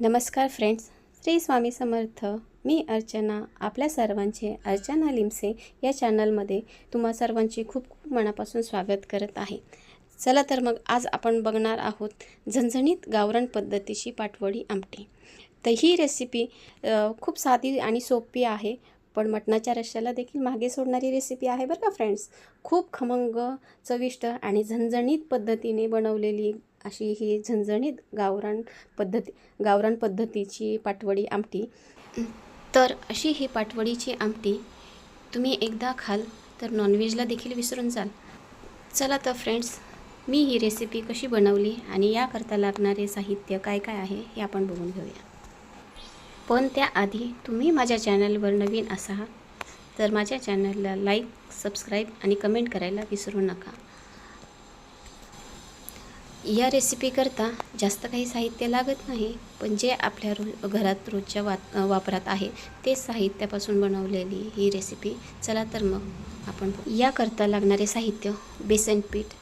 नमस्कार फ्रेंड्स श्री स्वामी समर्थ. मी अर्चना आपल्या सर्वांचे अर्चना लिमसे या चॅनलमध्ये तुम्हा सर्वांचे खूप खूप मनापासून स्वागत करत आहे. चला तर मग आज आपण बघणार आहोत झणझणीत गावरण पद्धतीची पाटवडी आमटी. तर ही रेसिपी खूप साधी आणि सोपी आहे पण मटणाच्या रश्श्याला देखील मागे सोडणारी रेसिपी आहे बरं का फ्रेंड्स? खूप खमंग चविष्ट आणि झणझणीत पद्धतीने बनवलेली अशी ही झणझणीत गावरान पद्धती गावरान पद्धतीची पाटवडी आमटी. तर अशी ही पाटवडीची आमटी तुम्ही एकदा खाल तर नॉनव्हेजला देखील विसरून जाल. चला तर फ्रेंड्स मी ही रेसिपी कशी बनवली आणि याकरता लागणारे साहित्य काय काय आहे हे आपण बघून घेऊया. पण त्याआधी तुम्ही माझ्या चॅनलवर नवीन असाल तर माझ्या चॅनलला लाईक सबस्क्राईब आणि कमेंट करायला विसरू नका. या रेसिपीकरता जास्त काही साहित्य लागत नाही पण जे आपल्या रो घरात रोजच्या वा वापरात आहे ते साहित्यापासून बनवलेली ही रेसिपी चला तर मग आपण याकरता लागणारे साहित्य बेसन पीठ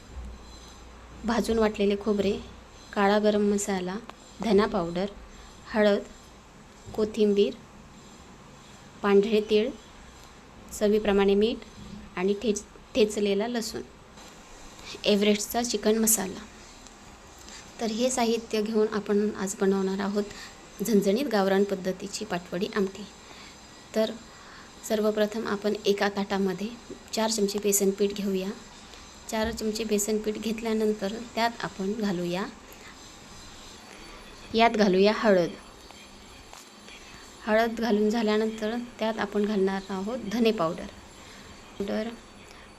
भाजून वाटलेले खोबरे काळा गरम मसाला धना पावडर हळद कोथिंबीर पांढरे तीळ चवीप्रमाणे मीठ आणि ठेच ठेचलेला लसूण. एव्हरेस्टचा चिकन मसाला. तर हे साहित्य घेऊन आपण आज बनवणार आहोत झणझणीत गावरान पद्धतीची पाटवडी आमटी. तर सर्वप्रथम आपण एका ताटामध्ये चार चमचे बेसन पीठ घेऊया. चार चमचे बेसन पीठ घेतल्यानंतर त्यात आपण घालूया यात घालूया हळद. हळद घालून झाल्यानंतर त्यात आपण घालणार आहोत धने पावडर. पावडर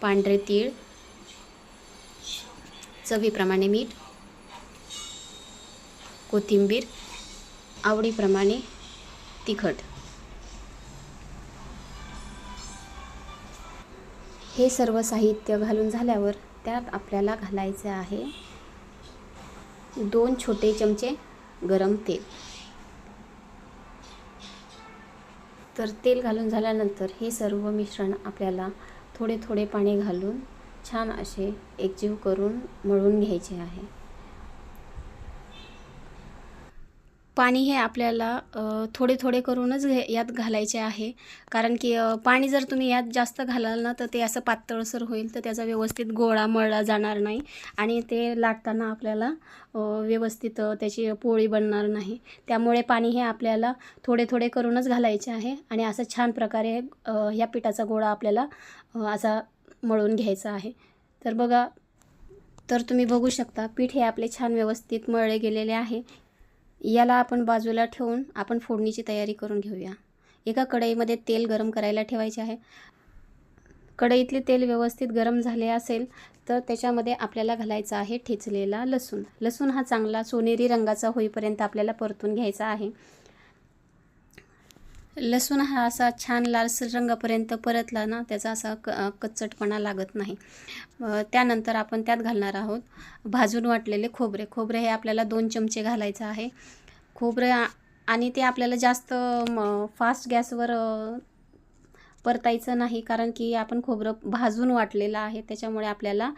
पांढरे तीळ चवीप्रमाणे मीठ कोथिंबीर आवडीप्रमाणे तिखट. हे सर्व साहित्य घालून झाल्यावर त्यात आपल्याला घालायचे आहे दोन छोटे चमचे गरम तेल. तर तेल घालून झाल्यानंतर हे सर्व मिश्रण आपल्याला थोडे थोडे पाणी घालून छान असे एकजीव करून मळून घ्यायचे आहे. पाणी हे आपल्याला थोडे थोडे करूनच घे यात घालायचे आहे. कारण की पाणी जर तुम्ही यात जास्त घालाल ना तर ते असं पातळसर होईल तर त्याचा व्यवस्थित गोळा मळला जाणार नाही. आणि ते लाटताना आपल्याला व्यवस्थित त्याची पोळी बनणार नाही. त्यामुळे पाणी हे आपल्याला थोडे थोडे करूनच घालायचे आहे. आणि असं छान प्रकारे ह्या पिठाचा गोळा आपल्याला असा मळून घ्यायचा आहे. तर बघा तर तुम्ही बघू शकता पीठ हे आपले छान व्यवस्थित मळले गेलेले आहे. याला आपण बाजूला ठेवून आपण फोडणीची तयारी करून घेऊया. एका कढईमध्ये तेल गरम करायला ठेवायचे आहे. कढईतले तेल व्यवस्थित गरम झाले असेल तर त्याच्यामध्ये आपल्याला घालायचा आहे ठेचलेला लसूण. लसूण हा चांगला सोनेरी रंगाचा होईपर्यंत आपल्याला परतून घ्यायचा आहे. लसूण हा असा छान लालसर रंगापर्यंत परतला ना त्याचा असा क कच्चटपणा लागत नाही. त्यानंतर आपण त्यात घालणार आहोत भाजून वाटलेले खोबरे. खोबरे हे आपल्याला दोन चमचे घालायचं आहे. खोबरे आणि ते आपल्याला जास्त फास्ट गॅसवर परतायचं नाही कारण की आपण खोबरं भाजून वाटलेलं आहे. त्याच्यामुळे आपल्याला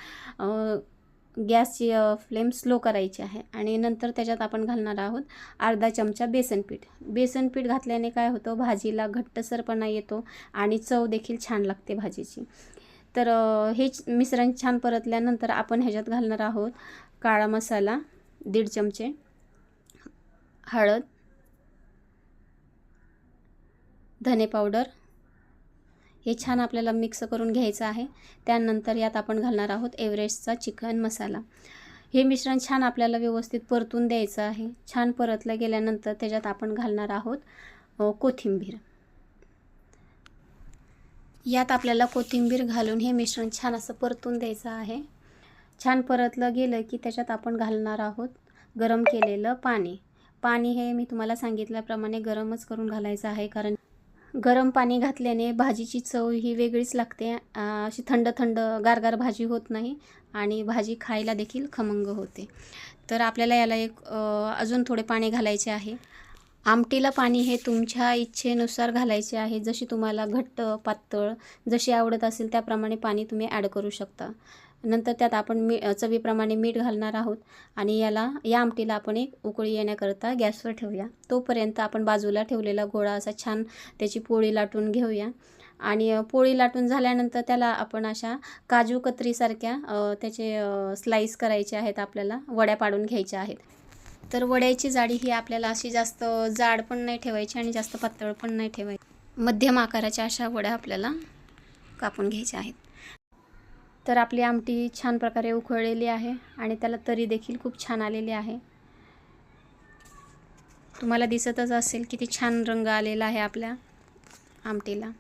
गॅसची फ्लेम स्लो करायची आहे आणि नंतर त्याच्यात आपण घालणार आहोत अर्धा चमचा बेसन पीठ. बेसन पीठ घातल्याने काय होतं? भाजीला घट्टसरपणा येतो आणि चव देखील छान लागते भाजीची. तर हे मिश्रण छान परतल्यानंतर आपण ह्याच्यात घालणार आहोत काळा मसाला दीड चमचे हळद धने पावडर हे छान आपल्याला मिक्स करून घ्यायचं आहे. त्यानंतर यात आपण घालणार आहोत एव्हरेस्टचा चिकन मसाला. हे मिश्रण छान आपल्याला व्यवस्थित परतून द्यायचं आहे. छान परतलं गेल्यानंतर त्याच्यात आपण घालणार आहोत कोथिंबीर. यात आपल्याला कोथिंबीर घालून हे मिश्रण छान असं परतून द्यायचं आहे. छान परतलं गेलं की त्याच्यात आपण घालणार आहोत गरम केलेलं पाणी. पाणी हे मी तुम्हाला सांगितल्याप्रमाणे गरमच करून घालायचं आहे कारण गरम पाणी घातल्याने भाजीची चव ही वेगळीच लागते. अशी थंड थंड गारगार भाजी होत नाही आणि भाजी खायला देखील खमंग होते. तर आपल्याला याला एक अजून थोडे पाणी घालायचे आहे. आमटीला पाणी हे तुमच्या इच्छेनुसार घालायचे आहे. जशी तुम्हाला घट्ट पातळ जशी आवडत असेल त्याप्रमाणे पाणी तुम्ही ॲड करू शकता. नंतर त्यात आपण मी चवीप्रमाणे मीठ घालणार आहोत आणि याला या आमटीला आपण एक उकळी येण्याकरता गॅसवर ठेवूया. तोपर्यंत आपण बाजूला ठेवलेला गोळा असा छान त्याची पोळी लाटून घेऊया. आणि पोळी लाटून झाल्यानंतर त्याला आपण अशा काजू कतरीसारख्या त्याचे स्लाईस करायचे आहेत आपल्याला वड्या पाडून घ्यायच्या आहेत. तर वड्याची जाडी ही आपल्याला अशी जास्त जाड पण नाही ठेवायची आणि जास्त पातळ पण नाही ठेवायची. मध्यम आकाराच्या अशा वड्या आपल्याला कापून घ्यायच्या आहेत. तर आपली आमटी छान प्रकारे उकळलेली आहे आणि त्याला तरी देखील खूप छान आलेली आहे. तुम्हाला दिसतच असेल किती छान रंग आलेला आहे आपल्या आमटीला.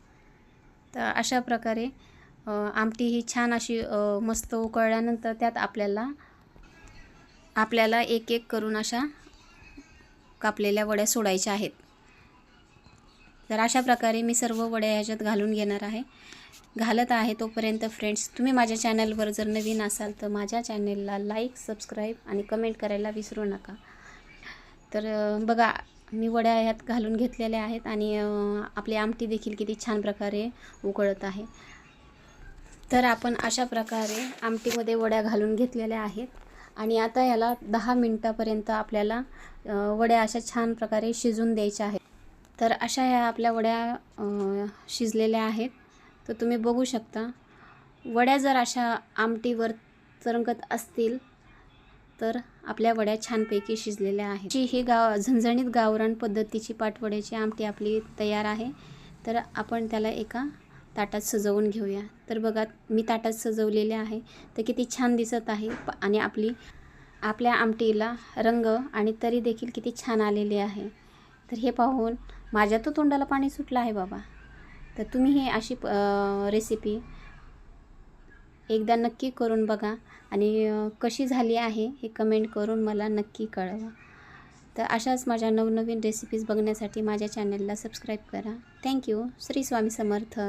तर अशा प्रकारे आमटी ही छान अशी मस्त उकळल्यानंतर त्यात आपल्याला आपल्याला एक एक करून अशा कापलेल्या वड्या सोडायच्या आहेत. तर अशा प्रकारे मी सर्व वड्या ह्याच्यात घालून घेणार आहे. घालत आहे तोपर्यंत फ्रेंड्स तुम्ही माझ्या चॅनलवर जर नवीन असाल तर माझ्या चॅनलला लाईक सबस्क्राईब आणि कमेंट करायला विसरू नका. तर बघा मी वड्या ह्यात घालून घेतलेल्या आहेत आणि आपली आमटी देखील किती छान प्रकारे उकळत आहे. तर आपण अशा प्रकारे आमटीमध्ये वड्या घालून घेतलेल्या आहेत. आणि आता याला दहा मिनटापर्यंत आपल्याला वड्या अशा छान प्रकारे शिजून द्यायच्या आहेत. तर अशा ह्या आपल्या वड्या शिजलेल्या आहेत. तर तुम्ही बघू शकता वड्या जर अशा आमटीवर तरंगत असतील तर आपल्या वड्या छानपैकी शिजलेल्या आहेत. जी ही गाव झणझणीत गावरान पद्धतीची पाटवड्याची आमटी आपली तयार आहे. तर आपण त्याला एका ताटात सजवून घेऊया. तर बघा मी ताटात सजवलेले आहे. तर किती छान दिसत आहे. प- आणि आपली आपल्या आमटीला रंग आणि तरी देखील किती छान आलेली आहे. तर हे पाहून माझ्या तर तोंडाला पाणी सुटलं आहे बाबा. तर तुम्ही हे अशी रेसिपी एकदा नक्की करून बघा. आणि कशी झाली आहे हे कमेंट करून मला नक्की कळवा. तर अशाच माझ्या नवनवीन रेसिपीज बघण्यासाठी माझ्या चॅनलला सबस्क्राईब करा. Thank you Shri Swami Samarth.